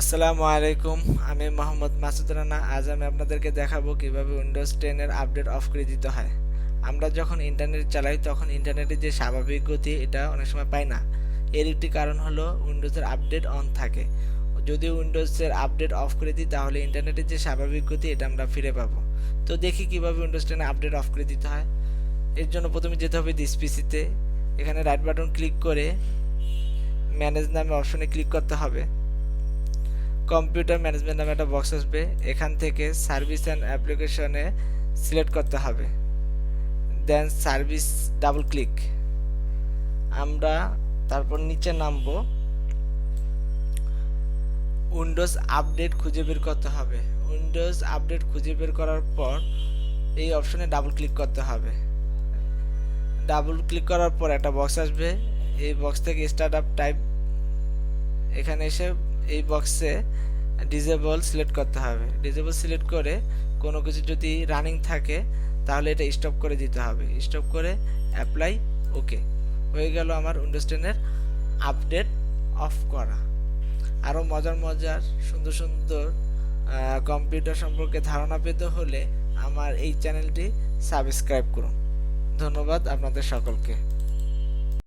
আসসালামু আলাইকুম, আমি মোহাম্মদ মাসুদ রানা। আজ আমি আপনাদেরকে দেখাবো কীভাবে উইন্ডোজ টেনের আপডেট অফ করে দিতে হয়। আমরা যখন ইন্টারনেট চালাই, তখন ইন্টারনেটের যে স্বাভাবিক গতি, এটা অনেক সময় পাই না। এর একটি কারণ হলো উইন্ডোজের আপডেট অন থাকে। যদি উইন্ডোজের আপডেট অফ করে দিই, তাহলে ইন্টারনেটের যে স্বাভাবিক গতি, এটা আমরা ফিরে পাবো। তো দেখি কীভাবে উইন্ডোজ টেনে আপডেট অফ করে দিতে হয়। এর জন্য প্রথমে যেতে হবে দিস পিসিতে এখানে রাইট বাটন ক্লিক করে ম্যানেজ নামে অপশনে ক্লিক করতে হবে। কম্পিউটার ম্যানেজমেন্ট নামে একটা বক্স আসবে। এখান থেকে সার্ভিস অ্যান্ড অ্যাপ্লিকেশনে সিলেক্ট করতে হবে। দেন সার্ভিস ডাবল ক্লিক আমরা তারপর নিচে নামবো। উইন্ডোজ আপডেট খুঁজে বের করতে হবে। উইন্ডোজ আপডেট খুঁজে বের করার পর এই অপশনে ডাবল ক্লিক করতে হবে। ডাবল ক্লিক করার পর একটা বক্স আসবে। এই বক্স থেকে স্টার্ট আপ টাইপ এখানে এসে এই বক্সে ডিজেবল সিলেক্ট করতে হবে। ডিজেবল সিলেক্ট করে কোনো কিছু যদি রানিং থাকে, তাহলে এটা স্টপ করে দিতে হবে। স্টপ করে অ্যাপ্লাই ওকে হয়ে গেল আমার উইন্ডোজ টেনের আপডেট অফ করা। আরও মজার মজার সুন্দর সুন্দর কম্পিউটার সম্পর্কে ধারণা পেতে হলে আমার এই চ্যানেলটি সাবস্ক্রাইব করুন। ধন্যবাদ আপনাদের সকলকে।